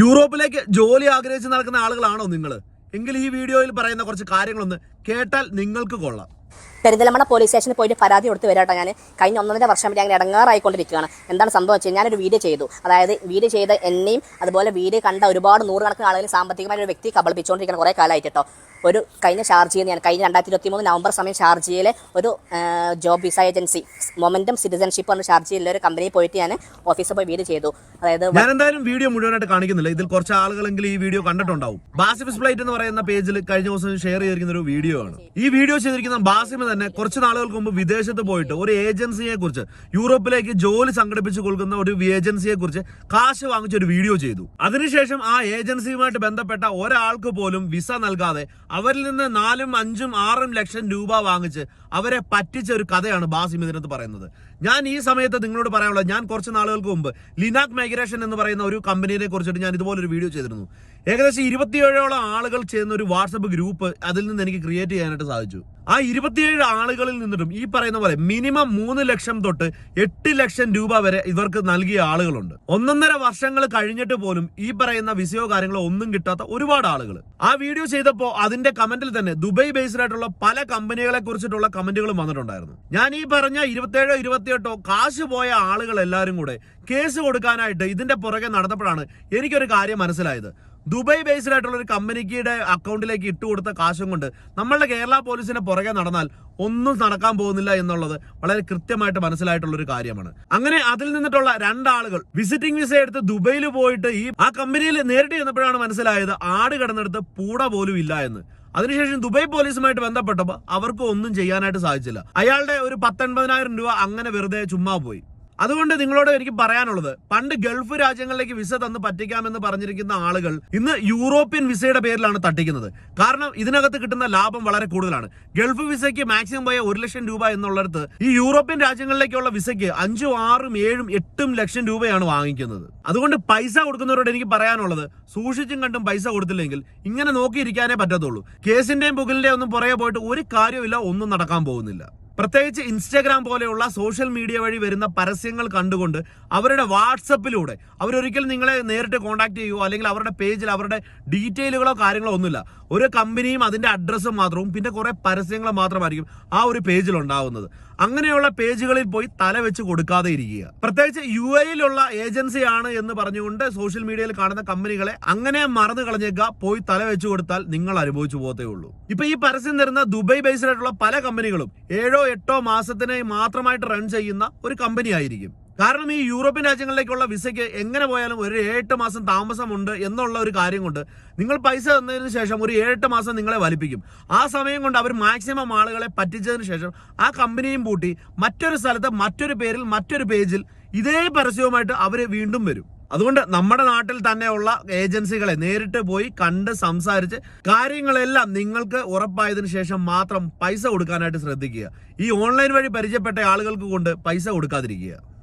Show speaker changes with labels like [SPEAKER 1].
[SPEAKER 1] യൂറോപ്പിലേക്ക് ജോലി ആഗ്രഹിച്ച് നടക്കുന്ന ആളുകളാണോ നിങ്ങൾ? എങ്കിൽ ഈ വീഡിയോയിൽ പറയുന്ന കുറച്ച് കാര്യങ്ങളൊന്ന് കേട്ടാൽ നിങ്ങൾക്ക് കൊള്ളാം.
[SPEAKER 2] പെരിന്തലമണ്ണ പോലീസ് സ്റ്റേഷനിൽ പോയിട്ട് പരാതി കൊടുത്ത് വരാട്ടോ ഞാൻ കഴിഞ്ഞ ഒന്നര വർഷം വരെ അങ്ങനെ ഇടങ്ങാറായിക്കൊണ്ടിരിക്കുകയാണ്. എന്താണ് സംഭവം വെച്ചാൽ ഞാനൊരു വീഡിയോ ചെയ്തു. അതായത് വീഡിയോ ചെയ്ത എന്നെയും അതുപോലെ വീഡിയോ കണ്ട ഒരുപാട് നൂറുകണക്കിന് ആളുകൾ സാമ്പത്തികമായ ഒരു വ്യക്തി കബളിപ്പിച്ചുകൊണ്ടിരിക്കുന്ന കുറേ കാലമായിട്ട് ഒരു കഴിഞ്ഞ ഷാർജിയിൽ ഞാൻ കഴിഞ്ഞ രണ്ടായിരത്തി ഇരുപത്തി മൂന്ന് നവംബർ സമയം ഷാർജിയിലെ ഒരു job visa agency momentum citizenship എന്ന ഷാർജിയിലെ ഒരു കമ്പനിയിൽ പോയിട്ട് ഞാൻ ഓഫീസിൽ പോയി വീഡിയോ ചെയ്തു. അതായത്
[SPEAKER 1] ഞാൻ എന്തായാലും വീഡിയോ മുഴുവനായിട്ട് കാണിക്കുന്നില്ല. ഇതിൽ കുറച്ച് ആളുകളെങ്കിലും ഈ വീഡിയോ കണ്ടിട്ടുണ്ടാവും. ബാസിഫ് ഫ്ലൈറ്റ് എന്ന് പറയുന്ന പേജിൽ കഴിഞ്ഞ ദിവസം ഷെയർ ചെയ്തിരിക്കുന്ന ഒരു വീഡിയോ ആണ്. ഈ വീഡിയോ ചെയ്തിരിക്കുന്ന ബാസിമ് തന്നെ കുറച്ച് നാളുകൾക്ക് മുമ്പ് വിദേശത്ത് പോയിട്ട് ഒരു ഏജൻസിയെ കുറിച്ച് യൂറോപ്പിലേക്ക് ജോലി സംഘടിപ്പിച്ചു കൊടുക്കുന്ന ഒരു ഏജൻസിയെ കുറിച്ച് കാശ് വാങ്ങിച്ച ഒരു വീഡിയോ ചെയ്തു. അതിനുശേഷം ആ ഏജൻസിയുമായിട്ട് ബന്ധപ്പെട്ട ഒരാൾക്ക് പോലും വിസ നൽകാതെ അവരിൽ നിന്ന് നാലും അഞ്ചും ആറും ലക്ഷം രൂപ വാങ്ങിച്ച് അവരെ പറ്റിച്ച ഒരു കഥയാണ് ബാസിം ഇതിനകത്ത് പറയുന്നത്. ഞാൻ ഈ സമയത്ത് നിങ്ങളോട് പറയാനുള്ളത് ഞാൻ കുറച്ച് നാളുകൾക്ക് മുമ്പ് ലിനാക് മൈഗ്രേഷൻ എന്ന് പറയുന്ന ഒരു കമ്പനിയെ കുറിച്ചിട്ട് ഞാൻ ഇതുപോലൊരു വീഡിയോ ചെയ്തിരുന്നു. ഏകദേശം ഇരുപത്തിയേഴോളം ആളുകൾ ചെയ്യുന്ന ഒരു വാട്സപ്പ് ഗ്രൂപ്പ് അതിൽ നിന്ന് എനിക്ക് ക്രിയേറ്റ് ചെയ്യാനായിട്ട് സാധിച്ചു. ആ ഇരുപത്തിയേഴ് ആളുകളിൽ നിന്നിട്ടും ഈ പറയുന്ന പോലെ മിനിമം മൂന്ന് ലക്ഷം തൊട്ട് എട്ട് ലക്ഷം രൂപ വരെ ഇവർക്ക് നൽകിയ ആളുകളുണ്ട്. ഒന്നൊന്നര വർഷങ്ങൾ കഴിഞ്ഞിട്ട് പോലും ഈ പറയുന്ന വിസയോ കാര്യങ്ങളോ ഒന്നും കിട്ടാത്ത ഒരുപാട് ആളുകൾ ആ വീഡിയോ ചെയ്തപ്പോൾ അതിന്റെ കമന്റിൽ തന്നെ ദുബൈ ബേസ്ഡ് ആയിട്ടുള്ള പല കമ്പനികളെ കുറിച്ചിട്ടുള്ള കമന്റുകളും വന്നിട്ടുണ്ടായിരുന്നു. ഞാൻ ഈ പറഞ്ഞ ഇരുപത്തേഴോ ഇരുപത്തിയെട്ടോ കാശ് പോയ ആളുകൾ എല്ലാവരും കൂടെ കേസ് കൊടുക്കാനായിട്ട് ഇതിന്റെ പുറകെ നടന്നപ്പോഴാണ് എനിക്കൊരു കാര്യം മനസ്സിലായത്. ദുബായ് ബേസ്ഡ് ആയിട്ടുള്ള ഒരു കമ്പനിയുടെ അക്കൗണ്ടിലേക്ക് ഇട്ടുകൊടുത്ത കാശും കൊണ്ട് നമ്മളുടെ കേരള പോലീസിന്റെ പുറകെ നടന്നാൽ ഒന്നും നടക്കാൻ പോകുന്നില്ല എന്നുള്ളത് വളരെ കൃത്യമായിട്ട് മനസ്സിലായിട്ടുള്ള ഒരു കാര്യമാണ്. അങ്ങനെ അതിൽ നിന്നിട്ടുള്ള രണ്ടാളുകൾ വിസിറ്റിംഗ് വിസ എടുത്ത് ദുബൈയിൽ പോയിട്ട് ഈ ആ കമ്പനിയിൽ നേരിട്ട് ചെന്നപ്പോഴാണ് മനസ്സിലായത് ആട് കിടന്നെടുത്ത് പൂട പോലും ഇല്ല എന്ന്. അതിനുശേഷം ദുബൈ പോലീസുമായിട്ട് ബന്ധപ്പെട്ടപ്പോൾ അവർക്ക് ഒന്നും ചെയ്യാനായിട്ട് സാധിച്ചില്ല. അയാളുടെ ഒരു പത്തൊൻപതിനായിരം രൂപ അങ്ങനെ വെറുതെ ചുമ്മാ പോയി. അതുകൊണ്ട് നിങ്ങളോട് എനിക്ക് പറയാനുള്ളത് പണ്ട് ഗൾഫ് രാജ്യങ്ങളിലേക്ക് വിസ തന്ന് പറ്റിക്കാമെന്ന് പറഞ്ഞിരിക്കുന്ന ആളുകൾ ഇന്ന് യൂറോപ്യൻ വിസയുടെ പേരിലാണ് തട്ടിക്കുന്നത്. കാരണം ഇതിനകത്ത് കിട്ടുന്ന ലാഭം വളരെ കൂടുതലാണ്. ഗൾഫ് വിസയ്ക്ക് മാക്സിമം പോയ ഒരു ലക്ഷം രൂപ എന്നുള്ളിടത്ത് ഈ യൂറോപ്യൻ രാജ്യങ്ങളിലേക്കുള്ള വിസയ്ക്ക് അഞ്ചും ആറും ഏഴും എട്ടും ലക്ഷം രൂപയാണ് വാങ്ങിക്കുന്നത്. അതുകൊണ്ട് പൈസ കൊടുക്കുന്നവരോട് എനിക്ക് പറയാനുള്ളത് സൂക്ഷിച്ചും കണ്ടും പൈസ കൊടുത്തില്ലെങ്കിൽ ഇങ്ങനെ നോക്കിയിരിക്കാനേ പറ്റത്തുള്ളൂ. കേസിന്റെയും പുകലിന്റെയും ഒന്നും പുറകെ പോയിട്ട് ഒരു കാര്യമില്ല ഒന്നും നടക്കാൻ പോകുന്നില്ല. പ്രത്യേകിച്ച് ഇൻസ്റ്റാഗ്രാം പോലെയുള്ള സോഷ്യൽ മീഡിയ വഴി വരുന്ന പരസ്യങ്ങൾ കണ്ടുകൊണ്ട് അവരുടെ വാട്സപ്പിലൂടെ അവരൊരിക്കലും നിങ്ങളെ നേരിട്ട് കോൺടാക്ട് ചെയ്യുവോ അല്ലെങ്കിൽ അവരുടെ പേജിൽ അവരുടെ ഡീറ്റെയിലുകളോ കാര്യങ്ങളോ ഒന്നുമില്ല. ഒരു കമ്പനിയും അതിന്റെ അഡ്രസ്സും മാത്രവും പിന്നെ കുറെ പരസ്യങ്ങൾ മാത്രമായിരിക്കും ആ ഒരു പേജിൽ ഉണ്ടാവുന്നത്. അങ്ങനെയുള്ള പേജുകളിൽ പോയി തല വെച്ച് കൊടുക്കാതെ ഇരിക്കുക. പ്രത്യേകിച്ച് യു എയിലുള്ള ഏജൻസിയാണ് എന്ന് പറഞ്ഞുകൊണ്ട് സോഷ്യൽ മീഡിയയിൽ കാണുന്ന കമ്പനികളെ അങ്ങനെ മറന്നു കളഞ്ഞേക്കുക പോയി തല വെച്ച് കൊടുത്താൽ നിങ്ങൾ അനുഭവിച്ചു പോകത്തേ ഉള്ളൂ. ഇപ്പൊ ഈ പരസ്യം തരുന്ന ദുബൈ ബേസ്ഡ് ആയിട്ടുള്ള പല കമ്പനികളും ഏഴോ എട്ടോ മാസത്തിന് മാത്രമായിട്ട് റൺ ചെയ്യുന്ന ഒരു കമ്പനി ആയിരിക്കും. കാരണം ഈ യൂറോപ്യൻ രാജ്യങ്ങളിലേക്കുള്ള വിസയ്ക്ക് എങ്ങനെ പോയാലും ഒരു ഏഴെട്ട് മാസം താമസമുണ്ട് എന്നുള്ള ഒരു കാര്യം കൊണ്ട് നിങ്ങൾ പൈസ തന്നതിന് ശേഷം ഒരു ഏഴെട്ട് മാസം നിങ്ങളെ വലിപ്പിക്കും. ആ സമയം കൊണ്ട് അവർ മാക്സിമം ആളുകളെ പറ്റിച്ചതിന് ശേഷം ആ കമ്പനിയും പൂട്ടി മറ്റൊരു സ്ഥലത്ത് മറ്റൊരു പേരിൽ മറ്റൊരു പേജിൽ ഇതേ പരസ്യവുമായിട്ട് അവർ വീണ്ടും വരും. അതുകൊണ്ട് നമ്മുടെ നാട്ടിൽ തന്നെയുള്ള ഏജൻസികളെ നേരിട്ട് പോയി കണ്ട് സംസാരിച്ച് കാര്യങ്ങളെല്ലാം നിങ്ങൾക്ക് ഉറപ്പായതിനു ശേഷം മാത്രം പൈസ കൊടുക്കാനായിട്ട് ശ്രദ്ധിക്കുക. ഈ ഓൺലൈൻ വഴി പരിചയപ്പെട്ട ആളുകൾക്ക് കൊണ്ട് പൈസ കൊടുക്കാതിരിക്കുക.